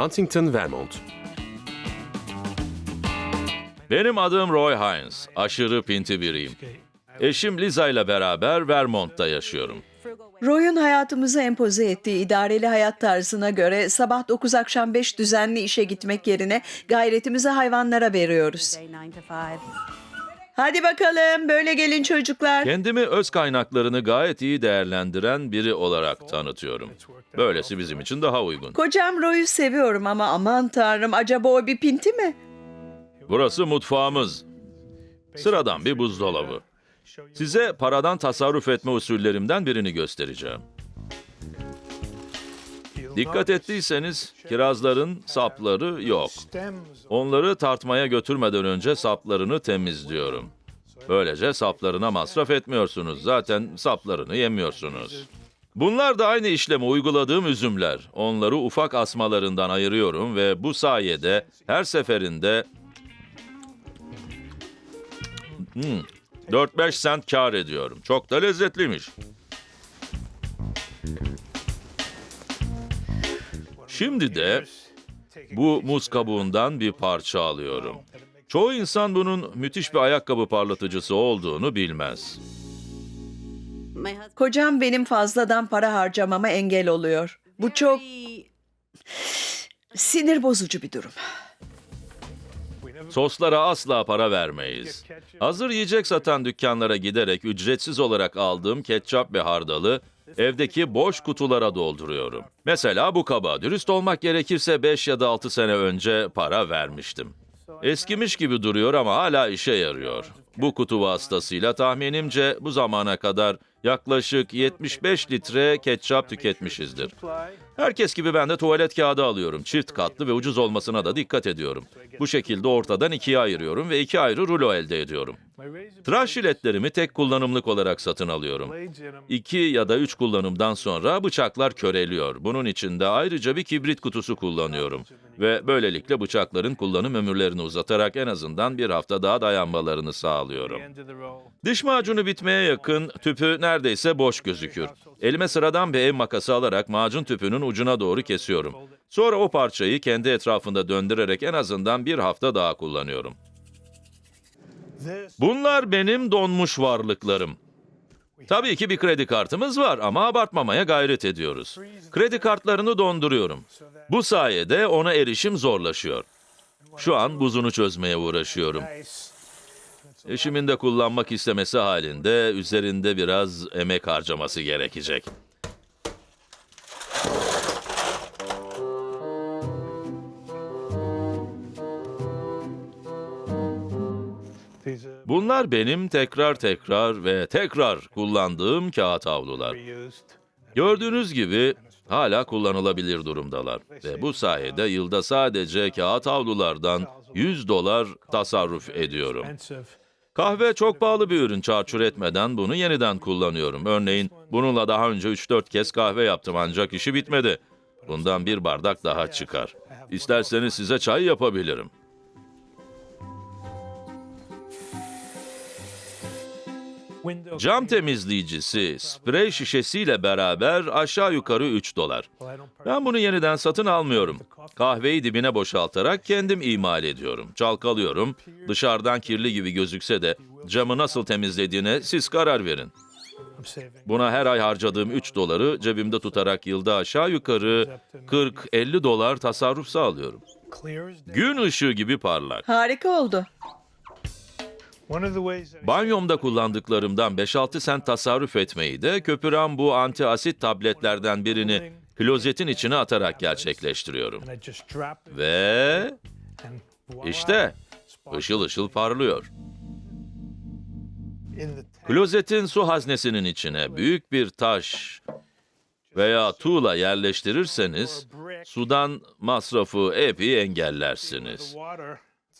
Huntington, Vermont. Benim adım Roy Hines. Aşırı pinti biriyim. Eşim Liza ile beraber Vermont'ta yaşıyorum. Roy'un hayatımıza empoze ettiği idareli hayat tarzına göre sabah 9 akşam 5 düzenli işe gitmek yerine gayretimizi hayvanlara veriyoruz. Hadi bakalım böyle gelin çocuklar. Kendimi öz kaynaklarını gayet iyi değerlendiren biri olarak tanıtıyorum. Böylesi bizim için daha uygun. Kocam Roy'u seviyorum ama aman tanrım acaba o bir pinti mi? Burası mutfağımız. Sıradan bir buzdolabı. Size paradan tasarruf etme usullerimden birini göstereceğim. Dikkat ettiyseniz kirazların sapları yok. Onları tartmaya götürmeden önce saplarını temizliyorum. Böylece saplarına masraf etmiyorsunuz. Zaten saplarını yemiyorsunuz. Bunlar da aynı işlemi uyguladığım üzümler. Onları ufak asmalarından ayırıyorum ve bu sayede her seferinde Hmm, 4-5 sent kar ediyorum. Çok da lezzetliymiş. Şimdi de bu muz kabuğundan bir parça alıyorum. Çoğu insan bunun müthiş bir ayakkabı parlatıcısı olduğunu bilmez. Kocam benim fazladan para harcamama engel oluyor. Bu çok sinir bozucu bir durum. Soslara asla para vermeyiz. Hazır yiyecek satan dükkanlara giderek ücretsiz olarak aldığım ketçap ve hardalı evdeki boş kutulara dolduruyorum. Mesela bu kaba dürüst olmak gerekirse 5 ya da 6 sene önce para vermiştim. Eskimiş gibi duruyor ama hala işe yarıyor. Bu kutu vasıtasıyla tahminimce bu zamana kadar yaklaşık 75 litre ketçap tüketmişizdir. Herkes gibi ben de tuvalet kağıdı alıyorum. Çift katlı ve ucuz olmasına da dikkat ediyorum. Bu şekilde ortadan ikiye ayırıyorum ve iki ayrı rulo elde ediyorum. Tıraş jiletlerimi tek kullanımlık olarak satın alıyorum. İki ya da üç kullanımdan sonra bıçaklar köreliyor. Bunun için de ayrıca bir kibrit kutusu kullanıyorum. Ve böylelikle bıçakların kullanım ömürlerini uzatarak en azından bir hafta daha dayanmalarını sağlıyorum. Diş macunu bitmeye yakın tüpü neredeyse boş gözükür. Elime sıradan bir ev makası alarak macun tüpünün ucuna doğru kesiyorum. Sonra o parçayı kendi etrafında döndürerek en azından bir hafta daha kullanıyorum. Bunlar benim donmuş varlıklarım. Tabii ki bir kredi kartımız var ama abartmamaya gayret ediyoruz. Kredi kartlarını donduruyorum. Bu sayede ona erişim zorlaşıyor. Şu an buzunu çözmeye uğraşıyorum. Eşimin de kullanmak istemesi halinde üzerinde biraz emek harcaması gerekecek. Bunlar benim tekrar tekrar ve tekrar kullandığım kağıt havlular. Gördüğünüz gibi hala kullanılabilir durumdalar ve bu sayede yılda sadece kağıt havlulardan 100 dolar tasarruf ediyorum. Kahve çok pahalı bir ürün çarçur etmeden bunu yeniden kullanıyorum. Örneğin bununla daha önce 3-4 kez kahve yaptım ancak işi bitmedi. Bundan bir bardak daha çıkar. İsterseniz size çay yapabilirim. Cam temizleyicisi sprey şişesiyle beraber aşağı yukarı 3 dolar. Ben bunu yeniden satın almıyorum. Kahveyi dibine boşaltarak kendim imal ediyorum. Çalkalıyorum. Dışarıdan kirli gibi gözükse de camı nasıl temizlediğine siz karar verin. Buna her ay harcadığım 3 doları cebimde tutarak yılda aşağı yukarı 40-50 dolar tasarruf sağlıyorum. Gün ışığı gibi parlak. Harika oldu. Banyomda kullandıklarımdan 5-6 sent tasarruf etmeyi de köpüren bu anti asit tabletlerden birini klozetin içine atarak gerçekleştiriyorum. Ve işte ışıl ışıl parlıyor. Klozetin su haznesinin içine büyük bir taş veya tuğla yerleştirirseniz sudan masrafı epey engellersiniz.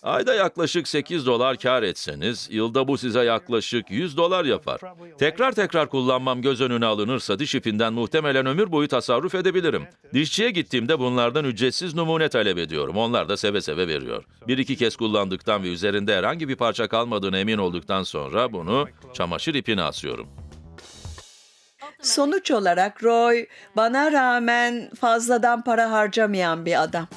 Ayda yaklaşık 8 dolar kar etseniz, yılda bu size yaklaşık 100 dolar yapar. Tekrar tekrar kullanmam göz önüne alınırsa diş ipinden muhtemelen ömür boyu tasarruf edebilirim. Dişçiye gittiğimde bunlardan ücretsiz numune talep ediyorum. Onlar da seve seve veriyor. Bir iki kez kullandıktan ve üzerinde herhangi bir parça kalmadığına emin olduktan sonra bunu çamaşır ipine asıyorum. Sonuç olarak Roy bana rağmen fazladan para harcamayan bir adam.